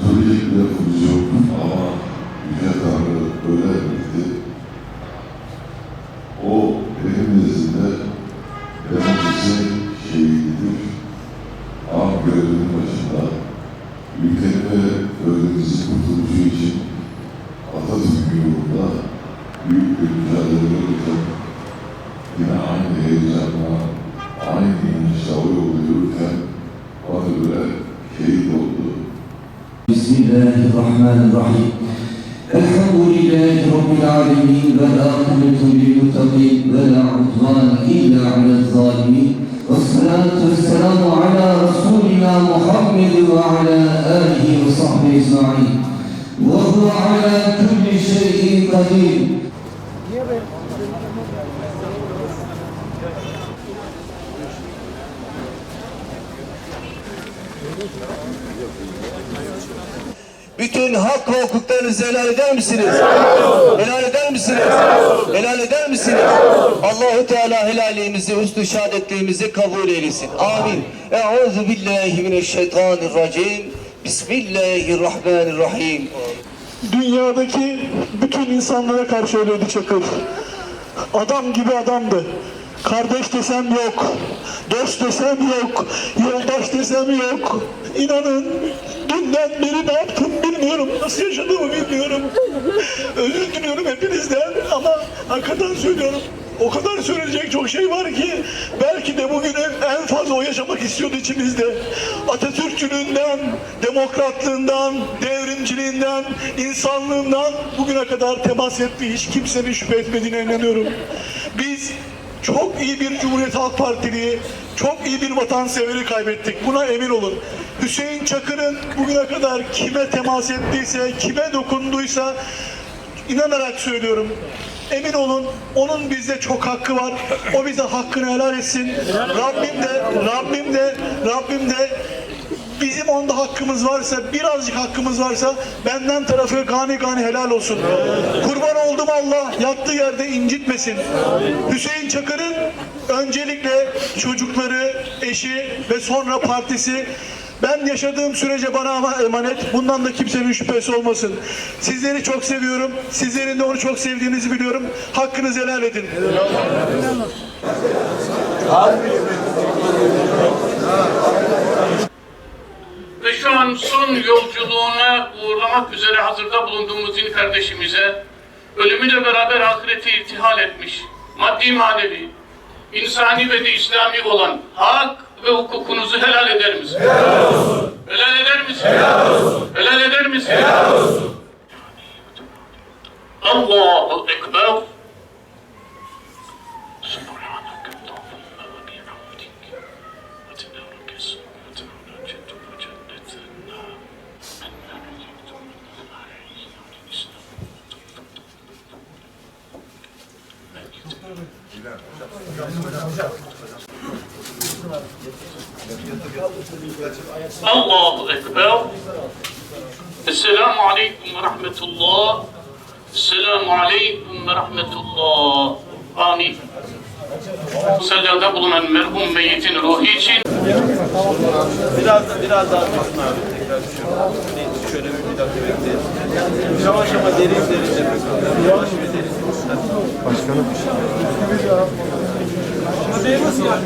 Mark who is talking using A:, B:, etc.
A: Söyleyecek bir lafımız yok ama Yüce Tanrı öyle. görevinin başında ülkenin ve öğrencisi kurtuluşu için Atatürk yolunda büyük bir mücadele verirken yine aynı heyecanla, aynı inşaatı yollayırken bana göre şehit oldu.
B: Bismillahirrahmanirrahim. Elhamdülillahi Rabbil alemin ve akıbetu lil mutakin ve la udvan illa alel. أجمعين وهو على كل شيء قدير
C: Bütün hak ve hukuklarınızı helal eder misiniz? Helal eder misiniz? Helal eder misiniz? Allahu Teala helalliğimizi, hüsnü şehadetliğimizi kabul eylesin. Amin. Euzu billahi mineşşeytanirracim. Bismillahirrahmanirrahim.
D: dünyadaki bütün insanlara karşı öyleydi Çakır. Adam gibi adamdı. Kardeş desem yok. Dost desem yok. Yoldaş desem yok. İnanın dünden beri ne yaptım bilmiyorum. Nasıl yaşadığımı bilmiyorum. Özür diliyorum hepinizden ama hakikaten söylüyorum. O kadar söyleyecek çok şey var ki belki de bugünü en fazla o yaşamak istiyordu içimizde. Atatürkçülüğünden, demokratlığından, devrimciliğinden, insanlığından bugüne kadar temas ettiği hiç kimsenin şüphe etmediğine inanıyorum. Biz çok iyi bir Cumhuriyet Halk Partiliği, çok iyi bir vatanseveri kaybettik. Buna emin olun. Hüseyin Çakır'ın bugüne kadar kime temas ettiyse, kime dokunduysa inanarak söylüyorum. Emin olun onun bizde çok hakkı var. O bize hakkını helal etsin. Rabbim de, Rabbim de, Rabbim de bizim onda hakkımız varsa, birazcık hakkımız varsa benden tarafı gani gani helal olsun. Kurban oldum Allah yattığı yerde incitmesin. Hüseyin Çakır'ın öncelikle çocukları, eşi ve sonra partisi ben yaşadığım sürece bana emanet. Bundan da kimsenin şüphesi olmasın. Sizleri çok seviyorum. Sizlerin de onu çok sevdiğinizi biliyorum. Hakkınızı helal edin.
E: Ve şu an son yolculuğuna uğurlamak üzere hazırda bulunduğumuz din kardeşimize ölümüyle beraber ahireti irtihal etmiş, maddi manevi, insani ve de İslami olan hak ve hukukunuzu helal eder misin? Helal eder misin? Helal eder misin? Allahu Allahu Ekber. Esselamu Aleyküm ve Rahmetullah. Esselamu Aleyküm ve Rahmetullah. Amin. Secdada bulunan merhum meyyitin ruhu için
F: Biraz da biraz daha tutun abi tekrar şöyle. Şöyle bir dakika bekleyelim. Yavaş ama derin derin. Başkanım. Ama değmez yani.